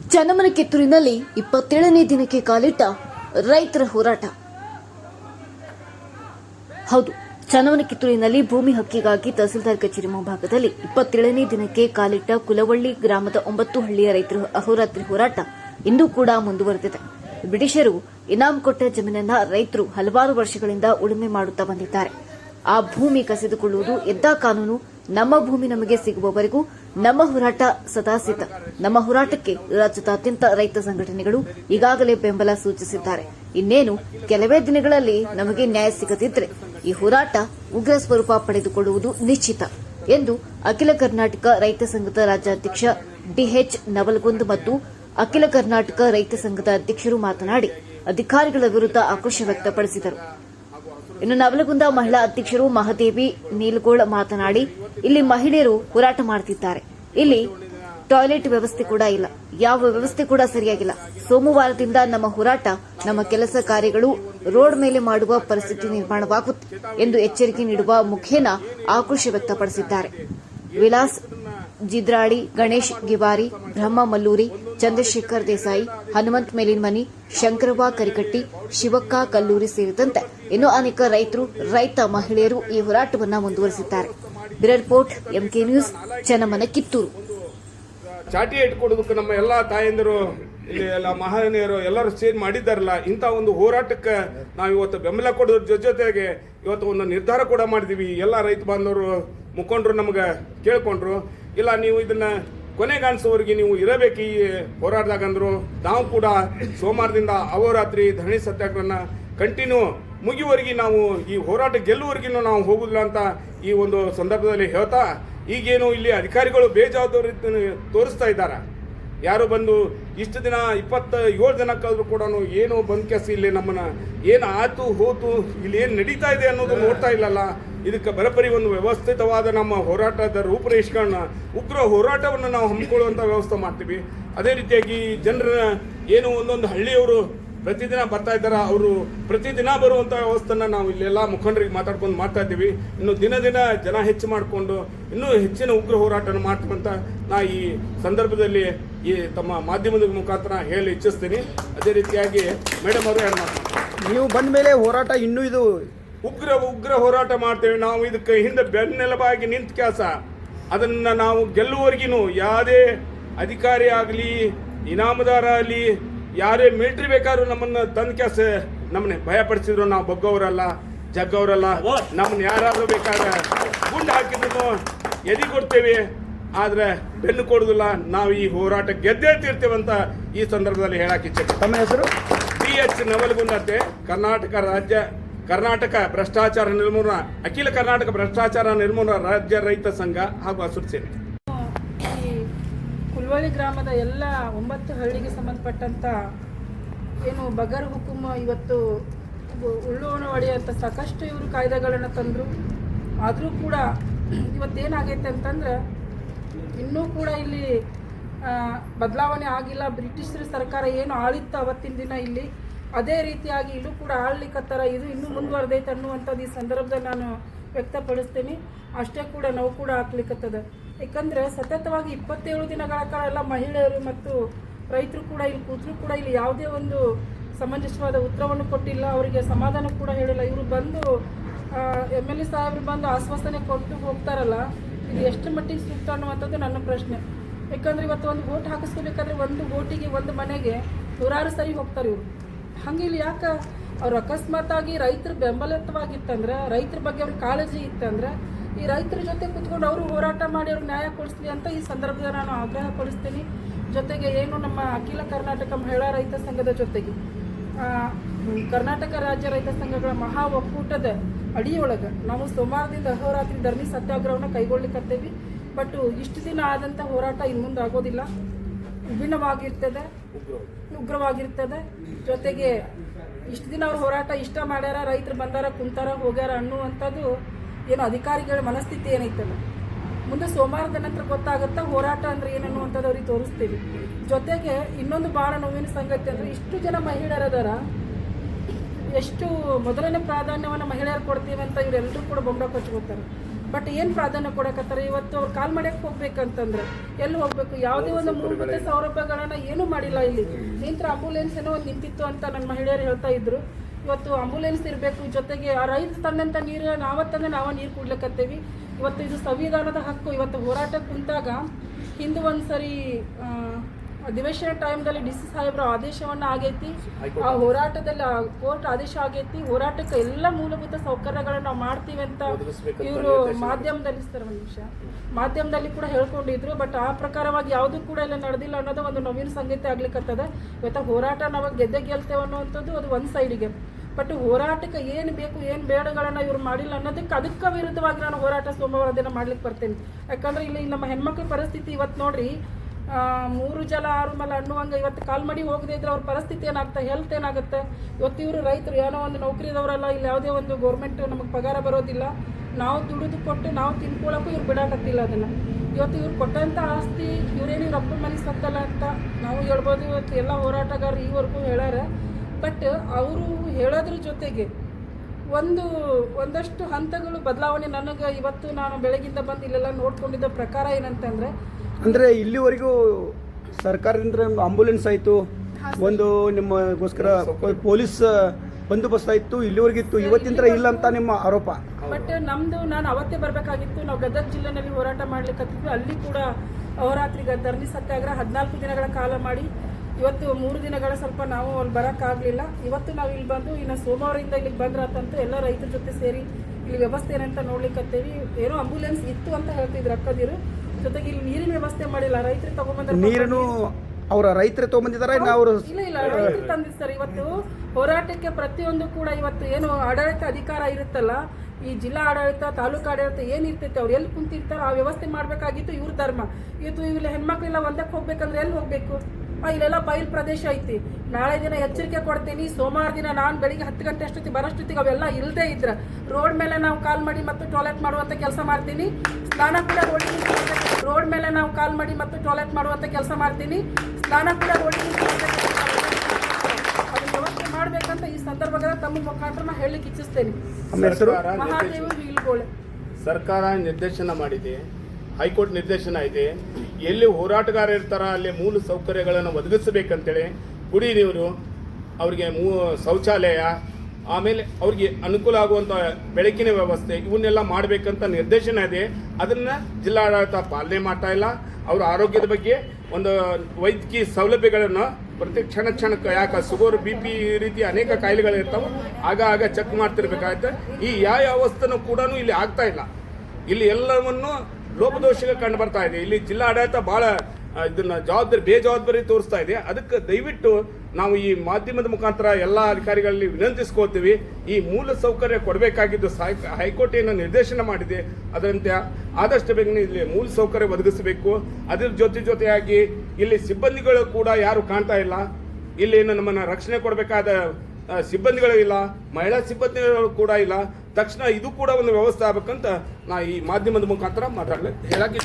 ಚನ್ನಮನ ಕಿತ್ತೂರಿನಲ್ಲಿ ಇಪ್ಪತ್ತೇಳನೇ ದಿನಕ್ಕೆ ಕಾಲಿಟ್ಟ ರೈತರ ಹೋರಾಟ. ಹೌದು ಚನ್ನವನ ಕಿತ್ತೂರಿನಲ್ಲಿ ಭೂಮಿ ಹಕ್ಕಿಗಾಗಿ ತಹಸೀಲ್ದಾರ್ ಕಚೇರಿ ಮುಂಭಾಗದಲ್ಲಿ ಇಪ್ಪತ್ತೇಳನೇ ದಿನಕ್ಕೆ ಕಾಲಿಟ್ಟ ಕುಲವಳ್ಳಿ ಗ್ರಾಮದ ಒಂಬತ್ತು ಹಳ್ಳಿಯ ರೈತರ ಅಹೋರಾತ್ರಿ ಹೋರಾಟ ಇಂದು ಕೂಡ ಮುಂದುವರೆದಿದೆ. ಬ್ರಿಟಿಷರು ಇನಾಮ್ ಕೊಟ್ಟ ಜಮೀನನ್ನ ರೈತರು ಹಲವಾರು ವರ್ಷಗಳಿಂದ ಉಳುಮೆ ಮಾಡುತ್ತಾ ಬಂದಿದ್ದಾರೆ. ಆ ಭೂಮಿ ಕಸಿದುಕೊಳ್ಳುವುದು ಎದ್ದ ಕಾನೂನು? ನಮ್ಮ ಭೂಮಿ ನಮಗೆ ಸಿಗುವವರೆಗೂ ನಮ್ಮ ಹೋರಾಟ ಸದಾ ಸಿದ್ಧ ನಮ್ಮ ಹೋರಾಟಕ್ಕೆ ರಾಜ್ಯದಾದ್ಯಂತ ರೈತ ಸಂಘಟನೆಗಳು ಈಗಾಗಲೇ ಬೆಂಬಲ ಸೂಚಿಸಿದ್ದಾರೆ. ಇನ್ನೇನು, ಕೆಲವೇ ದಿನಗಳಲ್ಲಿ ನಮಗೆ ನ್ಯಾಯ ಸಿಗದಿದ್ದರೆ ಈ ಹೋರಾಟ ಉಗ್ರ ಸ್ವರೂಪ ಪಡೆದುಕೊಳ್ಳುವುದು ನಿಶ್ಚಿತ ಎಂದು ಅಖಿಲ ಕರ್ನಾಟಕ ರೈತ ಸಂಘದ ರಾಜ್ಯಾಧ್ಯಕ್ಷ ಡಿಎಚ್ ನವಲ್ಗುಂದ್ ಮತ್ತು ಅಖಿಲ ಕರ್ನಾಟಕ ರೈತ ಸಂಘದ ಅಧ್ಯಕ್ಷರು ಮಾತನಾಡಿ ಅಧಿಕಾರಿಗಳ ವಿರುದ್ಧ ಆಕ್ರೋಶ ವ್ಯಕ್ತಪಡಿಸಿದರು. ಇನ್ನು ನವಲಗುಂದ ಮಹಿಳಾ ಅಧ್ಯಕ್ಷರು ಮಹಾದೇವಿ ನೀಲ್ಗೋಳ್ ಮಾತನಾಡಿ ಇಲ್ಲಿ ಮಹಿಳೆಯರು ಹೋರಾಟ ಮಾಡುತ್ತಿದ್ದಾರೆ ಇಲ್ಲಿ ಟಾಯ್ಲೆಟ್ ವ್ಯವಸ್ಥೆ ಕೂಡ ಇಲ್ಲ. ಯಾವ ವ್ಯವಸ್ಥೆ ಕೂಡ ಸರಿಯಾಗಿಲ್ಲ. ಸೋಮವಾರದಿಂದ ನಮ್ಮ ಹೋರಾಟ, ನಮ್ಮ ಕೆಲಸ ಕಾರ್ಯಗಳು ರೋಡ್ ಮೇಲೆ ಮಾಡುವ ಪರಿಸ್ಥಿತಿ ನಿರ್ಮಾಣವಾಗುತ್ತೆ ಎಂದು ಎಚ್ಚರಿಕೆ ನೀಡುವ ಮುಖೇನ ಆಕ್ರೋಶ ವ್ಯಕ್ತಪಡಿಸಿದ್ದಾರೆ. ವಿಲಾಸ್ ಜಿದ್ರಾಳಿ ಗಣೇಶ್ ಗಿವಾರಿ, ಬ್ರಹ್ಮ ಮಲ್ಲೂರಿ, ಚಂದ್ರಶೇಖರ್ ದೇಸಾಯಿ, ಹನುಮಂತ್ ಮೇಲಿನ್ಮನಿ, ಶಂಕರವ್ವ ಕರಿಕಟ್ಟಿ, ಶಿವಕ್ಕ ಕಲ್ಲೂರಿ ಸೇರಿದಂತೆ ಇನ್ನೂ ಅನೇಕ ರೈತರು, ರೈತ ಮಹಿಳೆಯರು ಈ ಹೋರಾಟವನ್ನು ಮುಂದುವರೆಸಿದ್ದಾರೆ. Bureau report MK news Channammana Kittur ಚಾಟಿ ಇಟ್ಕೊಡೋದಕ್ಕೆ ನಮ್ಮ ಎಲ್ಲ ತಾಯಂದಿರು, ಇಲ್ಲಿ ಎಲ್ಲ ಮಹನೀಯರು ಎಲ್ಲರೂ ಸೇರಿ ಮಾಡಿದ್ದಾರಲ್ಲ, ಇಂಥ ಒಂದು ಹೋರಾಟಕ್ಕೆ ನಾವು ಇವತ್ತು ಬೆಂಬಲ ಕೊಡೋದ್ರ ಜೊತೆ ಜೊತೆಗೆ ಇವತ್ತು ಒಂದು ನಿರ್ಧಾರ ಕೂಡ ಮಾಡಿದೀವಿ. ಎಲ್ಲ ರೈತ ಬಾಂಧವರು, ಮುಖಂಡರು ನಮಗೆ ಕೇಳ್ಕೊಂಡ್ರು. ಇಲ್ಲ, ನೀವು ಇದನ್ನ ಕೊನೆಗಾಣಿಸೋವರೆಗೆ ನೀವು ಇರಬೇಕು ಈ ಹೋರಾಟದಾಗಂದ್ರು. ನಾವು ಕೂಡ ಸೋಮವಾರದಿಂದ ಅವರಾತ್ರಿ ಧರಣಿ ಸತ್ಯಾಗ್ರಹನ ಕಂಟಿನ್ಯೂ ಮುಗಿಯುವವರೆಗೆ ನಾವು ಈ ಹೋರಾಟ ಗೆಲ್ಲುವವರೆಗೂ ನಾವು ಹೋಗುದಿಲ್ಲ ಅಂತ ಈ ಒಂದು ಸಂದರ್ಭದಲ್ಲಿ ಹೇಳ್ತಾ, ಈಗೇನು ಇಲ್ಲಿ ಅಧಿಕಾರಿಗಳು ಬೇಜವಾಬ್ದಾರಿ ತೋರಿಸ್ತಾ ಇದ್ದಾರೆ? ಯಾರು ಬಂದು ಇಷ್ಟು ದಿನ ಇಪ್ಪತ್ತ ಏಳು ದಿನ ಕಳೆದ್ರು ಕೂಡ ಏನು ಬಂದ್ ಕೆಸ ಇಲ್ಲಿ ನಮ್ಮನ್ನ ಏನು ಆತು ಹೋತು ಇಲ್ಲಿ ಏನು ನಡೀತಾ ಇದೆ ಅನ್ನೋದು ನೋಡ್ತಾ ಇಲ್ಲಲ್ಲ. ಇದಕ್ಕೆ ಬರಪರಿ ಒಂದು ವ್ಯವಸ್ಥಿತವಾದ ನಮ್ಮ ಹೋರಾಟದ ರೂಪುರೇಷೆಗಳನ್ನ, ಉಗ್ರ ಹೋರಾಟವನ್ನು ನಾವು ಹಮ್ಮಿಕೊಳ್ಳುವಂಥ ವ್ಯವಸ್ಥೆ ಮಾಡ್ತೀವಿ. ಅದೇ ರೀತಿಯಾಗಿ ಜನರ ಏನು ಒಂದೊಂದು ಹಳ್ಳಿಯವರು ಪ್ರತಿದಿನ ಬರ್ತಾ ಇದ್ದಾರೆ? ಅವರು ಪ್ರತಿದಿನ ಬರುವಂಥ ವ್ಯವಸ್ಥೆನ ನಾವು ಇಲ್ಲೆಲ್ಲ ಮುಖಂಡರಿಗೆ ಮಾತಾಡ್ಕೊಂಡು ಮಾಡ್ತಾ ಇದ್ದೀವಿ. ಇನ್ನು ದಿನ ದಿನ ಜನ ಹೆಚ್ಚು ಮಾಡಿಕೊಂಡು ಇನ್ನೂ ಹೆಚ್ಚಿನ ಉಗ್ರ ಹೋರಾಟನ ಮಾಡ್ತೀವಂತ ನಾ ಈ ಸಂದರ್ಭದಲ್ಲಿ ಈ ತಮ್ಮ ಮಾಧ್ಯಮದ ಮುಖಾಂತರ ಹೇಳಿ ಇಚ್ಛಿಸ್ತೀನಿ. ಅದೇ ರೀತಿಯಾಗಿ ಮೇಡಮ್ ಅವರು ಹೇಳ ನೀವು ಬಂದ ಮೇಲೆ ಹೋರಾಟ ಇನ್ನೂ ಇದು ಉಗ್ರ ಉಗ್ರ ಹೋರಾಟ ಮಾಡ್ತೇವೆ. ನಾವು ಇದಕ್ಕೆ ಹಿಂದೆ ಬೆನ್ನೆಲುಬಾಗಿ ನಿಂತ ಕೆಲಸ. ಅದನ್ನ ನಾವು ಗೆಲ್ಲುವವರೆಗಿನೂ ಯಾವುದೇ ಅಧಿಕಾರಿ ಆಗಲಿ ಇನಾಮದಾರ ಆಗಲಿ ಯಾರೇ ಮಿಲಿಟ್ರಿ ಬೇಕಾದ್ರೂ ನಮ್ಮನ್ನ ತಂದ ಕೆಸ ನಮ್ಮನ್ನ ಭಯಪಡಿಸಿದ್ರು ನಾವು ಬಗ್ಗವರಲ್ಲ ಜಗ್ಗವರಲ್ಲ. ನಮ್ಮನ್ನ ಯಾರಾದ್ರೂ ಬೇಕಾದ್ರೆ ಗುಂಡು ಹಾಕಿದ್ರು ಎದಿ ಕೊಡ್ತೇವೆ ಆದ್ರೆ ಬೆನ್ನು ಕೊಡುದಿಲ್ಲ. ನಾವು ಈ ಹೋರಾಟ ಗೆದ್ದೇ ತೀರ್ತೇವಂತ ಈ ಸಂದರ್ಭದಲ್ಲಿ ಹೇಳಕ್ ಇಚ್ಛೆ ತಮ್ಮ ಹೆಸರು? ಬಿ ಎಚ್ ನವಲಗುಂದತೆ ಕರ್ನಾಟಕ ರಾಜ್ಯ ಕರ್ನಾಟಕ ಭ್ರಷ್ಟಾಚಾರ ನಿರ್ಮೂಲನಾ ಅಖಿಲ ಕರ್ನಾಟಕ ಭ್ರಷ್ಟಾಚಾರ ನಿರ್ಮೂಲನಾ ರಾಜ್ಯ ರೈತ ಸಂಘ ಹಾಗೂ ಹಸಿರು ಸೇನೆ ಕುಲ್ವಳ್ಳಿ ಗ್ರಾಮದ ಎಲ್ಲ ಒಂಬತ್ತು ಹಳ್ಳಿಗೆ ಸಂಬಂಧಪಟ್ಟಂತ ಏನು ಬಗರ್ ಹುಕುಮ ಇವತ್ತು ಉಳ್ಳುವನ ಉಳ್ಳೋಣ ಸಾಕಷ್ಟು ಇವರು ಕಾಯ್ದೆಗಳನ್ನು ತಂದರು. ಆದರೂ ಕೂಡ ಇವತ್ತೇನಾಗೈತೆ ಅಂತಂದ್ರೆ ಇನ್ನೂ ಕೂಡ ಇಲ್ಲಿ ಬದಲಾವಣೆ ಆಗಿಲ್ಲ. ಬ್ರಿಟಿಷರ ಸರ್ಕಾರ ಏನು ಆಳಿತ್ತು ಅವತ್ತಿನ ದಿನ ಇಲ್ಲಿ. ಅದೇ ರೀತಿಯಾಗಿ ಇಲ್ಲೂ ಕೂಡ ಆಳ್ಲಿಕ್ಕತ್ತಾರ ಇದು ಇನ್ನೂ ಮುಂದುವರೆದೈತೆ ಅನ್ನುವಂಥದ್ದು ಈ ಸಂದರ್ಭದಲ್ಲಿ ನಾನು ವ್ಯಕ್ತಪಡಿಸ್ತೀನಿ. ಅಷ್ಟೇ ಕೂಡ ನಾವು ಕೂಡ ಹಾಕ್ಲಿಕ್ಕತ್ತದ ಯಾಕಂದ್ರೆ ಸತತವಾಗಿ ಇಪ್ಪತ್ತೇಳು ದಿನಗಳ ಕಾಲ ಎಲ್ಲ ಮಹಿಳೆಯರು ಮತ್ತು ರೈತರು ಕೂಡ ಇಲ್ಲಿ ಕೂತರು ಕೂಡ ಇಲ್ಲಿ ಯಾವುದೇ ಒಂದು ಸಮಂಜಸವಾದ ಉತ್ತರವನ್ನು ಕೊಟ್ಟಿಲ್ಲ. ಅವರಿಗೆ ಸಮಾಧಾನ ಕೂಡ ಹೇಳಿಲ್ಲ. ಇವರು ಬಂದು ಎಂ ಎಲ್ ಎ ಸಾಹೇಬರು ಬಂದು ಆಶ್ವಾಸನೆ ಕೊಟ್ಟು ಹೋಗ್ತಾರಲ್ಲ, ಇದು ಎಷ್ಟು ಮಟ್ಟಿಗೆ ಸೂಕ್ತ ಅನ್ನುವಂಥದ್ದು ನನ್ನ ಪ್ರಶ್ನೆ. ಯಾಕಂದ್ರೆ ಇವತ್ತು ಒಂದು ಓಟ್ ಹಾಕಿಸ್ಕೋಬೇಕಾದ್ರೆ ಒಂದು ಓಟಿಗೆ ಒಂದು ಮನೆಗೆ ನೂರಾರು ಸರಿ ಹೋಗ್ತಾರೆ ಇವರು. ಹಂಗೆ ಇಲ್ಲಿ ಯಾಕೆ ಅವ್ರು ಅಕಸ್ಮಾತಾಗಿ ರೈತರ ಬೆಂಬಲಿತವಾಗಿತ್ತಂದ್ರೆ, ರೈತರ ಬಗ್ಗೆ ಅವ್ರಿಗೆ ಕಾಳಜಿ ಇತ್ತಂದ್ರೆ, ಈ ರೈತರ ಜೊತೆ ಕುತ್ಕೊಂಡು ಅವರು ಹೋರಾಟ ಮಾಡಿ ಅವ್ರಿಗೆ ನ್ಯಾಯ ಕೊಡಿಸ್ಲಿ ಅಂತ ಈ ಸಂದರ್ಭದಲ್ಲಿ ನಾನು ಆಗ್ರಹ ಪಡಿಸ್ತೀನಿ ಜೊತೆಗೆ ಏನು ನಮ್ಮ ಅಖಿಲ ಕರ್ನಾಟಕ ಮಹಿಳಾ ರೈತ ಸಂಘದ ಜೊತೆಗೆ ಕರ್ನಾಟಕ ರಾಜ್ಯ ರೈತ ಸಂಘಗಳ ಮಹಾ ಒಕ್ಕೂಟದ ಅಡಿಯೊಳಗೆ ನಾವು ಸೋಮವಾರದಿಂದ ಅಹೋರಾತ್ರಿ ಧರಣಿ ಸತ್ಯಾಗ್ರಹವನ್ನು ಕೈಗೊಳ್ಳಿಕತ್ತೇವಿ ಬಟ್ ಇಷ್ಟು ದಿನ ಆದಂಥ ಹೋರಾಟ ಇನ್ನು ಆಗೋದಿಲ್ಲ. ವಿಭಿನ್ನವಾಗಿರ್ತದೆ, ಉಗ್ರವಾಗಿರ್ತದೆ. ಜೊತೆಗೆ ಇಷ್ಟು ದಿನ ಅವ್ರು ಹೋರಾಟ ಇಷ್ಟ ಮಾಡ್ಯಾರ, ರೈತರು ಬಂದಾರ, ಕುಂತಾರ, ಹೋಗ್ಯಾರ ಅನ್ನುವಂಥದ್ದು ಏನು ಅಧಿಕಾರಿಗಳ ಮನಸ್ಥಿತಿ ಏನೈತಲ್ಲ ಮುಂದೆ ಸೋಮವಾರದ ನಂತರ ಗೊತ್ತಾಗುತ್ತಾ ಹೋರಾಟ ಅಂದ್ರೆ ಏನು ಅನ್ನುವಂಥದ್ದು ಅವ್ರಿಗೆ ತೋರಿಸ್ತೀವಿ. ಜೊತೆಗೆ ಇನ್ನೊಂದು ಭಾಳ ನೋವಿನ ಸಂಗತಿ ಅಂದ್ರೆ ಇಷ್ಟು ಜನ ಮಹಿಳೆಯರದಾರ ಎಷ್ಟು ಮೊದಲನೇ ಪ್ರಾಧಾನ್ಯವನ್ನು ಮಹಿಳೆಯರು ಕೊಡ್ತೀವಿ ಅಂತ ಇವರೆಲ್ಲರೂ ಕೂಡ ಬೊಂಬ ಕೊಚ್ಕೋತಾರೆ ಬಟ್ ಏನು ಪ್ರಾಧಾನ್ಯ ಕೊಡಕತ್ತಾರೆ? ಇವತ್ತು ಅವ್ರು ಕಾಲ್ ಮಾಡ್ಯಕ್ಕೆ ಹೋಗ್ಬೇಕಂತಂದ್ರೆ ಎಲ್ಲಿ ಹೋಗ್ಬೇಕು? ಯಾವುದೇ ಒಂದು ಮೂಲಭೂತ ಸೌಲಭ್ಯಗಳನ್ನ ಏನೂ ಮಾಡಿಲ್ಲ ಇಲ್ಲಿ. ನಿಂತ್ರ ಆಂಬುಲೆನ್ಸ್ ಏನೋ ಒಂದು ನಿಂತಿತ್ತು ಅಂತ ನನ್ನ ಮಹಿಳೆಯರು ಹೇಳ್ತಾ ಇದ್ರು. ಇವತ್ತು ಆಂಬುಲೆನ್ಸ್ ಇರಬೇಕು ಜೊತೆಗೆ ಆ ರೈತ ತಂದಂತ ನೀರು ನಾವ ತಂದೆ ನಾವ ನೀರು ಕುಡ್ಲಿಕ್ಕತ್ತೇವಿ ಇವತ್ತು ಇದು ಸಂವಿಧಾನದ ಹಕ್ಕು. ಇವತ್ತು ಹೋರಾಟಕ್ಕೆ ಕುಂತಾಗ ಹಿಂದೆ ಒಂದು ಸರಿ ಅಧಿವೇಶನ ಟೈಮ್ದಲ್ಲಿ ಡಿ ಸಿ ಸಾಹೇಬ್ರ ಆದೇಶವನ್ನ ಆಗೈತಿ ಆ ಹೋರಾಟದಲ್ಲಿ ಕೋರ್ಟ್ ಆದೇಶ ಆಗೈತಿ ಹೋರಾಟಕ್ಕೆ ಎಲ್ಲ ಮೂಲಭೂತ ಸೌಕರ್ಯಗಳನ್ನ ನಾವು ಮಾಡ್ತೀವಿ ಅಂತ ಇವರು ಮಾಧ್ಯಮದಲ್ಲಿ ಸರ್ ಒಂದು ನಿಮಿಷ. ಮಾಧ್ಯಮದಲ್ಲಿ ಕೂಡ ಹೇಳ್ಕೊಂಡಿದ್ರು ಬಟ್ ಆ ಪ್ರಕಾರವಾಗಿ ಯಾವುದೂ ಕೂಡ ಇಲ್ಲ ನಡೆದಿಲ್ಲ ಅನ್ನೋದು ಒಂದು ನವೀನ ಸಂಗೀತೆ ಆಗ್ಲಿಕ್ಕತ್ತದ ಇವತ್ತು ಹೋರಾಟ ನಾವು ಗೆದ್ದೆ ಗೆಲ್ತೇವೆ ಅನ್ನೋವಂಥದ್ದು ಅದು ಒಂದು ಸೈಡಿಗೆ ಬಟ್ ಹೋರಾಟಕ್ಕೆ ಏನು ಬೇಕು ಏನು ಬೇಡಗಳನ್ನ ಇವ್ರು ಮಾಡಿಲ್ಲ ಅನ್ನೋದಕ್ಕೆ ಅದಕ್ಕೆ ವಿರುದ್ಧವಾಗಿ ನಾನು ಹೋರಾಟ ಸೋಮವಾರ ದಿನ ಮಾಡ್ಲಿಕ್ಕೆ ಬರ್ತೇನೆ. ಯಾಕಂದ್ರೆ ಇಲ್ಲಿ ನಮ್ಮ ಹೆಣ್ಮಕ್ಳ ಪರಿಸ್ಥಿತಿ ಇವತ್ತು ನೋಡ್ರಿ ಮೂರು ಜಲ ಆರು ಮಲ ಅನ್ನುವಂಗ ಇವತ್ತು ಕಾಲ್ಮಡಿ ಹೋಗದೆ ಇದ್ರೆ ಅವ್ರ ಪರಿಸ್ಥಿತಿ ಏನಾಗುತ್ತೆ ಹೆಲ್ತ್ ಏನಾಗುತ್ತೆ? ಇವತ್ತು ಇವರು ರೈತರು, ಏನೋ ಒಂದು ನೌಕರಿದವರಲ್ಲ ಇಲ್ಲಿ ಯಾವುದೇ ಒಂದು ಗೌರ್ಮೆಂಟ್ ನಮಗೆ ಪಗಾರ ಬರೋದಿಲ್ಲ. ನಾವು ದುಡಿದು ಕೊಟ್ಟು ನಾವು ತಿನ್ಕೊಳ್ಳೋಕ್ಕೂ ಇವ್ರು ಬಿಡಕತ್ತಿಲ್ಲ ಅದನ್ನು. ಇವತ್ತು ಇವ್ರು ಕೊಟ್ಟಂಥ ಆಸ್ತಿ, ಇವರೇನು ಇವ್ರ ಅಪ್ಪನ ಮನೆ ಸತ್ತಲ್ಲ ಅಂತ ನಾವು ಹೇಳ್ಬೋದು. ಇವತ್ತು ಎಲ್ಲ ಹೋರಾಟಗಾರರು ಈವರೆಗೂ ಹೇಳ್ಯಾರ. ಬಟ್ ಅವರು ಹೇಳೋದ್ರ ಜೊತೆಗೆ ಒಂದು, ಒಂದಷ್ಟು ಹಂತಗಳು ಬದಲಾವಣೆ ನನಗೆ ಇವತ್ತು ನಾನು ಬೆಳಗಿಂದ ಬಂದು ಇಲ್ಲೆಲ್ಲ ನೋಡ್ಕೊಂಡಿದ್ದ ಪ್ರಕಾರ ಏನಂತಂದ್ರೆ ಅಂದ್ರೆ ಇಲ್ಲಿವರೆಗೂ ಸರ್ಕಾರದಿಂದ ಆಂಬುಲೆನ್ಸ್ ಆಯಿತು ಒಂದು ನಿಮ್ಮಗೋಸ್ಕರ ಪೊಲೀಸ್ ಬಂದೋಬಸ್ತ್ ಆಯಿತು ಇಲ್ಲಿವರೆಗಿತ್ತು ಇವತ್ತಿನ ಇಲ್ಲ ಅಂತ ನಿಮ್ಮ ಆರೋಪ? ಬಟ್ ನಮ್ದು ನಾನು ಅವತ್ತೇ ಬರಬೇಕಾಗಿತ್ತು. ನಾವು ಗದಗ ಜಿಲ್ಲೆನಲ್ಲಿ ಹೋರಾಟ ಮಾಡ್ಲಿಕ್ಕೆ ಅಲ್ಲಿ ಕೂಡ ಅವರಾತ್ರಿ ಧರಣಿ ಸತ್ಯಾಗ್ರಹ ಹದಿನಾಲ್ಕು ದಿನಗಳ ಕಾಲ ಮಾಡಿ ಇವತ್ತು ಮೂರು ದಿನಗಳ ಸ್ವಲ್ಪ ನಾವು ಅಲ್ಲಿ ಬರೋಕ್ಕಾಗಲಿಲ್ಲ. ಇವತ್ತು ನಾವು ಇಲ್ಲಿ ಬಂದು ಇನ್ನು ಸೋಮವಾರದಿಂದ ಇಲ್ಲಿ ಬಂದ್ರ ಅಂತ ಎಲ್ಲ ರೈತರ ಜೊತೆ ಸೇರಿ ಇಲ್ಲಿ ವ್ಯವಸ್ಥೆ ಏನಂತ ನೋಡ್ಲಿಕ್ಕತ್ತೇವಿ ಏನೋ ಆಂಬುಲೆನ್ಸ್ ಇತ್ತು ಅಂತ ಹೇಳ್ತಿದ್ರು ಅಕ್ಕದಿರು. ಜೊತೆಗೆ ಇಲ್ಲಿ ನೀರಿನ ವ್ಯವಸ್ಥೆ ಮಾಡಿಲ್ಲ. ರೈತರು ತಗೊಂಡ್ ನೀರನ್ನು ಅವರ ರೈತರು ತೊಗೊಂಬಂದಿದ್ದಾರೆ ಇನ್ನು ಅವರು ಇಲ್ಲ ಇಲ್ಲ ರೈತರು ತಂದಿದ್ದು ಸರ್. ಇವತ್ತು ಹೋರಾಟಕ್ಕೆ ಪ್ರತಿಯೊಂದು ಕೂಡ ಇವತ್ತು ಏನು ಆಡಳಿತ ಅಧಿಕಾರ ಇರುತ್ತಲ್ಲ ಈ ಜಿಲ್ಲಾ ಆಡಳಿತ ತಾಲೂಕು ಆಡಳಿತ ಏನಿರ್ತೈತೆ ಅವ್ರು ಎಲ್ಲಿ ಕುಂತಿರ್ತಾರೋ ಆ ವ್ಯವಸ್ಥೆ ಮಾಡಬೇಕಾಗಿತ್ತು ಇವ್ರ ಧರ್ಮ. ಇವತ್ತು ಇಲ್ಲಿ ಹೆಣ್ಮಕ್ಳೆಲ್ಲ ಒಂದಕ್ಕೆ ಹೋಗ್ಬೇಕಂದ್ರೆ ಎಲ್ಲಿ ಹೋಗ್ಬೇಕು? ಇಲ್ಲೆಲ್ಲ ಬಯಲು ಪ್ರದೇಶ ಐತಿ. ನಾಳೆ ದಿನ ಎಚ್ಚರಿಕೆ ಕೊಡ್ತೀನಿ. ಸೋಮವಾರ ದಿನ ನಾನು ಬೆಳಿಗ್ಗೆ ಹತ್ತು ಗಂಟೆ ಅಷ್ಟೊತ್ತಿಗೆ ಬರೋಷ್ಟೊತ್ತಿಗೆ ಅವೆಲ್ಲ ಇಲ್ಲದೆ ಇದ್ರೆ ರೋಡ್ ಮೇಲೆ ನಾವು ಕಾಲ್ ಮಾಡಿ ಮತ್ತು ಟಾಯ್ಲೆಟ್ ಮಾಡುವಂಥ ಕೆಲಸ ಮಾಡ್ತೀನಿ. ಸ್ನಾನ ಕೂಡ ರೋಡಿನ ರೋಡ್ ಮೇಲೆ ನಾವು ಕಾಲ್ ಮಾಡಿ ಮತ್ತು ಟಾಯ್ಲೆಟ್ ಮಾಡುವಂಥ ಕೆಲಸ ಮಾಡ್ತೀನಿ. ಸ್ನಾನ ಕೂಡ ರೋಡಿನ ಅದು ವ್ಯವಸ್ಥೆ ಮಾಡ್ಬೇಕಂತ ಈ ಸಂದರ್ಭದಲ್ಲಿ ತಮ್ಮ ಮುಖಾಂತರ ನಾನು ಹೇಳಲಿಕ್ಕೆ ಇಚ್ಛಿಸ್ತೇನೆ. ಮಹಾದೇವ ಹೀಲ್ಗೋಳೆ. ಸರ್ಕಾರ ನಿರ್ದೇಶನ ಮಾಡಿದೆ. ಹೈಕೋರ್ಟ್ ನಿರ್ದೇಶನ ಇದೆ. ಎಲ್ಲಿ ಹೋರಾಟಗಾರ ಇರ್ತಾರ, ಅಲ್ಲಿ ಮೂಲ ಸೌಕರ್ಯಗಳನ್ನು ಒದಗಿಸಬೇಕಂತೇಳಿ ಕುಡಿ ನೀರು ಅವರಿಗೆ ಮೂ, ಶೌಚಾಲಯ, ಆಮೇಲೆ ಅವ್ರಿಗೆ ಅನುಕೂಲ ಆಗುವಂಥ ಬೆಳಕಿನ ವ್ಯವಸ್ಥೆ, ಇವನ್ನೆಲ್ಲ ಮಾಡಬೇಕಂತ ನಿರ್ದೇಶನ ಇದೆ. ಅದನ್ನು ಜಿಲ್ಲಾಡಳಿತ ಪಾಲನೆ ಮಾಡ್ತಾ ಇಲ್ಲ. ಅವ್ರ ಆರೋಗ್ಯದ ಬಗ್ಗೆ ಒಂದು ವೈದ್ಯಕೀಯ ಸೌಲಭ್ಯಗಳನ್ನು ಪ್ರತಿ ಕ್ಷಣ ಕ್ಷಣಕ್ಕೆ, ಯಾಕೆ ಸುಗರ್ ಬಿ ಪಿ ಈ ರೀತಿ ಅನೇಕ ಕಾಯಿಲೆಗಳು ಇರ್ತಾವೆ, ಆಗ ಆಗ ಚೆಕ್ ಮಾಡ್ತಿರ್ಬೇಕಾಗತ್ತೆ. ಈ ಯಾವ ಅವಸ್ಥೆನೂ ಕೂಡ ಇಲ್ಲಿ ಆಗ್ತಾ ಇಲ್ಲ. ಇಲ್ಲಿ ಎಲ್ಲವನ್ನು ಲೋಪದೋಷಗಳು ಕಂಡು ಬರ್ತಾ ಇದೆ. ಇಲ್ಲಿ ಜಿಲ್ಲಾ ಆಡಳಿತ ಬಹಳ ಇದನ್ನ ಜವಾಬ್ದಾರಿ, ಬೇಜವಾಬ್ದಾರಿ ತೋರಿಸ್ತಾ ಇದೆ. ಅದಕ್ಕೆ ದಯವಿಟ್ಟು ನಾವು ಈ ಮಾಧ್ಯಮದ ಮುಖಾಂತರ ಎಲ್ಲ ಅಧಿಕಾರಿಗಳಲ್ಲಿ ವಿನಂತಿಸ್ಕೋತೀವಿ ಈ ಮೂಲ ಸೌಕರ್ಯ ಕೊಡಬೇಕಾಗಿದ್ದು ಹೈಕೋರ್ಟ್ ಏನು ನಿರ್ದೇಶನ ಮಾಡಿದೆ. ಅದರಂತೆ ಆದಷ್ಟು ಬೇಗನೆ ಇಲ್ಲಿ ಮೂಲ ಸೌಕರ್ಯ ಒದಗಿಸಬೇಕು. ಅದ್ರ ಜೊತೆ ಜೊತೆಯಾಗಿ ಇಲ್ಲಿ ಸಿಬ್ಬಂದಿಗಳು ಕೂಡ ಯಾರು ಕಾಣ್ತಾ ಇಲ್ಲ. ಇಲ್ಲಿ ನಮ್ಮನ್ನ ರಕ್ಷಣೆ ಕೊಡಬೇಕಾದ ಸಿಬ್ಬಂದಿಗಳು ಇಲ್ಲ. ಮಹಿಳಾ ಸಿಬ್ಬಂದಿಗಳು ಕೂಡ ಇಲ್ಲ. ತಕ್ಷಣ ಇದು ಕೂಡ ಒಂದು ವ್ಯವಸ್ಥೆ ಆಗ್ಬೇಕಂತ ನಾ ಈ ಮಾಧ್ಯಮದ ಮುಖಾಂತರ ಮಾತಾಡಲಿ ಹೇಳಕ್ಕೆ